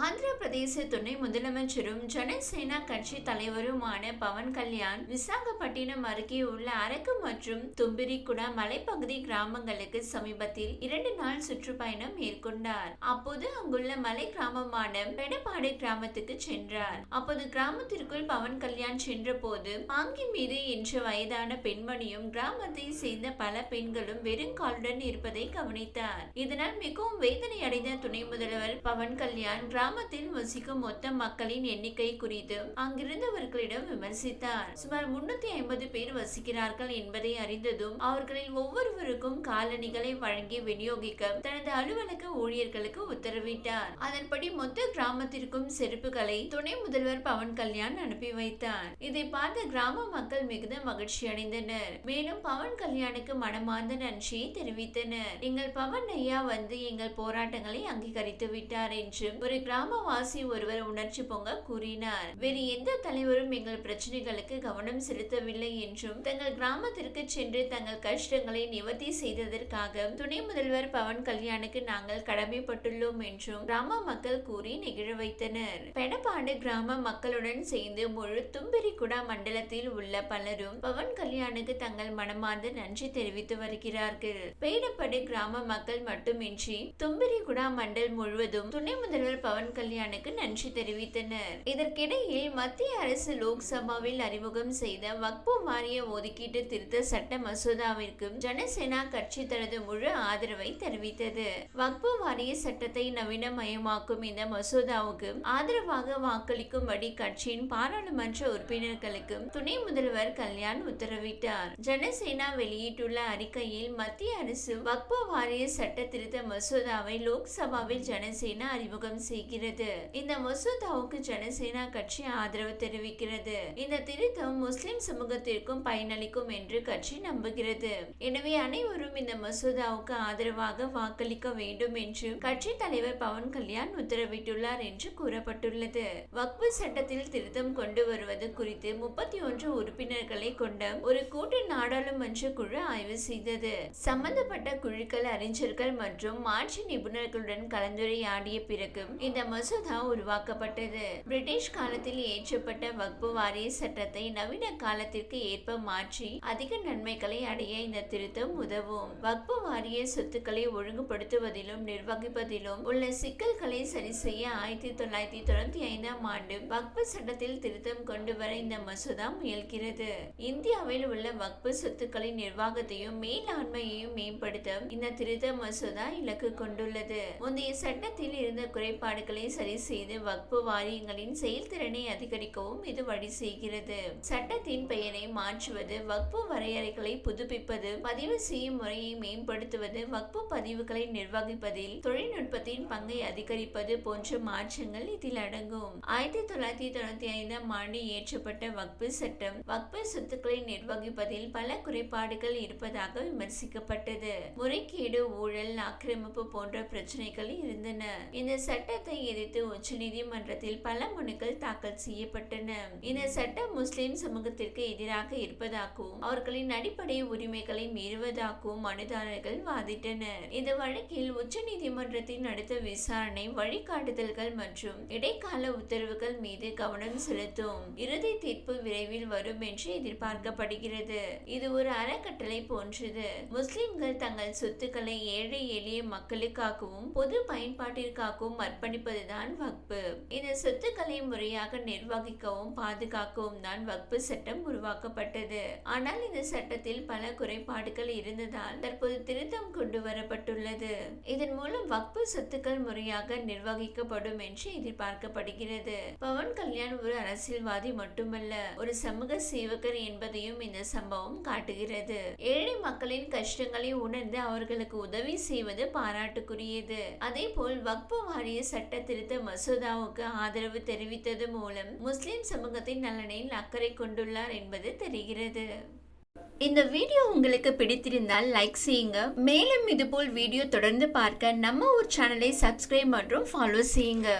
ஆந்திர பிரதேச துணை முதலமைச்சரும் ஜனசேனா கட்சி தலைவருமான பவன் கல்யாண் விசாகப்பட்டினம் அருகே உள்ள அரக்கு மற்றும் தும்பிரிக்குடா மலைப்பகுதி கிராமங்களுக்கு சமீபத்தில் இரண்டு நாள் சுற்றுப்பயணம் மேற்கொண்டார். அப்போது அங்குள்ள மலை கிராமமான பெடப்பாடு கிராமத்துக்கு சென்றார். அப்போது கிராமத்திற்குள் பவன் கல்யாண் சென்றபோது பாங்கி மீது என்ற வயதான பெண்மணியும் கிராமத்தை சேர்ந்த பல பெண்களும் வெறுங்காலுடன் இருப்பதை கவனித்தார். இதனால் மிகவும் வேதனை அடைந்த துணை முதல்வர் பவன் கல்யாண் கிராமத்தில் வசிக்கும் மொத்த மக்களின் எண்ணிக்கை குறித்து அங்கிருந்தவர்களிடம் விமர்சித்தார். சுமார் முன்னூத்தி ஐம்பது பேர் வசிக்கிறார்கள் என்பதை அறிந்ததும் அவர்களில் ஒவ்வொருவருக்கும் காலணிகளை வழங்கி விநியோகிக்க தனது அலுவலக ஊழியர்களுக்கு உத்தரவிட்டார். அதன்படி மொத்த கிராமத்திற்கும் செருப்புகளை துணை முதல்வர் பவன் கல்யாண் அனுப்பி வைத்தார். இதை பார்த்த கிராம மக்கள் மிகுந்த மகிழ்ச்சி அடைந்தனர். மேலும் பவன் கல்யாணுக்கு மனமார்ந்த நன்றியை தெரிவித்தனர். எங்கள் பவன் ஐயா வந்து எங்கள் போராட்டங்களை அங்கீகரித்து விட்டார் என்று ஒரு கிராமவாசி ஒருவர் உணர்ச்சி பொங்க கூறினார். வேறு எந்த தலைவரும் எங்கள் பிரச்சனைகளுக்கு கவனம் செலுத்தவில்லை என்றும் தங்கள் கிராமத்திற்கு சென்று தங்கள் கஷ்டங்களை நிவர்த்தி செய்ததற்காக துணை முதல்வர் பவன் கல்யாணுக்கு நாங்கள் கடமைப்பட்டுள்ளோம் என்றும் கிராம மக்கள் கூறி நிகழ வைத்தனர். பெடப்பாடு கிராம மக்களுடன் சேர்ந்து முழு தும்பிரிக்குடா மண்டலத்தில் உள்ள பலரும் பவன் கல்யாணுக்கு தங்கள் மனமார்ந்த நன்றி தெரிவித்து வருகிறார்கள். பேடப்படு கிராம மக்கள் மட்டுமின்றி தும்பிரிகுடா மண்டல் முழுவதும் துணை முதல்வர் பவன் கல்யாணுக்கு நன்றி தெரிவித்தனர். இதற்கிடையில் மத்திய அரசு லோக்சபாவில் அறிமுகம் செய்த வக்பு வாரிய ஒதுக்கீட்டு திருத்த சட்ட மசோதாவிற்கு ஜனசேனா கட்சி தனது முழு ஆதரவை தெரிவித்தது. வக்பு வாரிய சட்டத்தை நவீனமயமாக்கும் இந்த மசோதாவுக்கு ஆதரவாக வாக்களிக்கும்படி கட்சியின் பாராளுமன்ற உறுப்பினர்களுக்கு துணை முதல்வர் கல்யாண் உத்தரவிட்டார். ஜனசேனா வெளியிட்டுள்ள அறிக்கையில் மத்திய அரசு வக்பு வாரிய சட்ட திருத்த மசோதாவை லோக்சபாவில் ஜனசேனா அறிமுகம் செய்கிறது. தெரிவிக்கிறது. இந்த மசோதாவுக்கு ஜனசேனா கட்சி ஆதரவு தெரிவிக்கிறது. இந்த திருத்தம் முஸ்லிம் சமூகத்திற்கும் பயனளிக்கும் என்று கட்சி நம்புகிறது. எனவே அனைவரும் இந்த மசோதாவுக்கு ஆதரவாக வாக்களிக்க வேண்டும் என்று கட்சி தலைவர் பவன் கல்யாண் உத்தரவிட்டுள்ளார் என்று கூறப்பட்டுள்ளது. வக்பு சட்டத்தில் திருத்தம் கொண்டு வருவது குறித்து முப்பத்தி ஒன்று உறுப்பினர்களை கொண்ட ஒரு கூட்டு நாடாளுமன்ற குழு ஆய்வு செய்தது. சம்பந்தப்பட்ட குழுக்கள் அறிஞர்கள் மற்றும் மாற்று நிபுணர்களுடன் கலந்துரையாடிய பிறகு இந்த மசோதா உருவாக்கப்பட்டது. பிரிட்டிஷ் காலத்தில் ஏற்றப்பட்ட வக்பு வாரிய சட்டத்தை நவீன காலத்திற்கு ஏற்ப மாற்றி அதிக நன்மைகளை அடைய இந்த திருத்தம் உதவும். வக்பு வாரிய சொத்துக்களை ஒழுங்குபடுத்துவதிலும் நிர்வகிப்பதிலும் உள்ள சிக்கல்களை சரி செய்ய ஆயிரத்தி தொள்ளாயிரத்தி தொண்ணூத்தி ஐந்தாம் ஆண்டு வக்பு சட்டத்தில் திருத்தம் கொண்டு வர இந்த மசோதா முயல்கிறது. இந்தியாவில் உள்ள வக்பு சொத்துக்களின் நிர்வாகத்தையும் மேலாண்மையையும் மேம்படுத்த இந்த திருத்த மசோதா இலக்கு கொண்டுள்ளது. முந்தைய சட்டத்தில் இருந்த குறைபாடுகள் சரி செய்து வக்பு வாரியங்களின் செயல்திறனை அதிகரிக்கவும் இது வழி செய்கிறது. சட்டத்தின் பெயரை மாற்றுவது வக்பு வரையறைகளை புதுப்பிப்பது பதிவு செய்யும் முறையை மேம்படுத்துவது வக்பு பதிவுகளை நிர்வகிப்பதில் தொழில்நுட்பத்தின் பங்கை அதிகரிப்பது போன்ற மாற்றங்கள் இதில் அடங்கும். ஆயிரத்தி தொள்ளாயிரத்தி தொண்ணூத்தி ஐந்தாம் ஆண்டு ஏற்றப்பட்ட வக்பு சட்டம் வக்பு சொத்துக்களை நிர்வகிப்பதில் பல குறைபாடுகள் இருப்பதாக விமர்சிக்கப்பட்டது. முறைகேடு ஊழல் ஆக்கிரமிப்பு போன்ற பிரச்சனைகள் இருந்தன. இந்த சட்டத்தை எதிர்த்து உச்சநீதிமன்றத்தில் பல மனுக்கள் தாக்கல் செய்யப்பட்டன. இந்த சட்டம் முஸ்லிம் சமூகத்திற்கு எதிராக இருப்பதாகவும் அவர்களின் அடிப்படை உரிமைகளை மீறுவதாகவும் மனுதாரர்கள் வாதிட்டனர். இந்த வழக்கில் உச்சநீதிமன்றத்தின் அடுத்த விசாரணை வழிகாட்டுதல்கள் மற்றும் இடைக்கால உத்தரவுகள் மீது கவனம் செலுத்தும் இறுதி தீர்ப்பு விரைவில் வரும் என்று எதிர்பார்க்கப்படுகிறது. இது ஒரு அறக்கட்டளை போன்றது. முஸ்லிம்கள் தங்கள் சொத்துக்களை ஏழை எளிய மக்களுக்காகவும் பொது பயன்பாட்டிற்காகவும் அர்ப்பணிப்பதுதான் வக்பு. இந்த சொத்துக்களை முறையாக நிர்வகிக்கவும் பாதுகாக்கவும் தான் வக்பு சட்டம் உருவாக்கப்பட்டது. ஆனால் இந்த சட்டத்தில் பல குறைபாடுகள் இருந்ததால் தற்போது திருத்தம் கொண்டு வரப்பட்டுள்ளது. இதன் மூலம் வக்பு சொத்துக்கள் முறையாக நிர்வகிக்கப்படும் என்று எதிர்பார்க்கப்படுகிறது. பவன் கல்யாண் ஒரு அரசியல்வாதி மட்டுமல்ல ஒரு சமூக சேவகர் என்பதையும் இந்த சம்பவம் காட்டுகிறது. ஏழை மக்களின் கஷ்டங்களை உணர்ந்து அவர்களுக்கு உதவி செய்வது பாராட்டுக்குரியது. அதே போல் வக்பு வாரிய சட்ட திருத்த மசோதாவுக்கு ஆதரவு தெரிவித்தது மூலம் முஸ்லிம் சமூகத்தின் நலனில் அக்கறை கொண்டுள்ளார் என்பது தெரிகிறது. இந்த வீடியோ உங்களுக்கு பிடித்திருந்தால் லைக் செய்யுங்க. மேலும் இதுபோல் வீடியோ தொடர்ந்து பார்க்க நம்ம ஒரு சேனலை சப்ஸ்கிரைப் மற்றும் ஃபாலோ செய்யுங்க.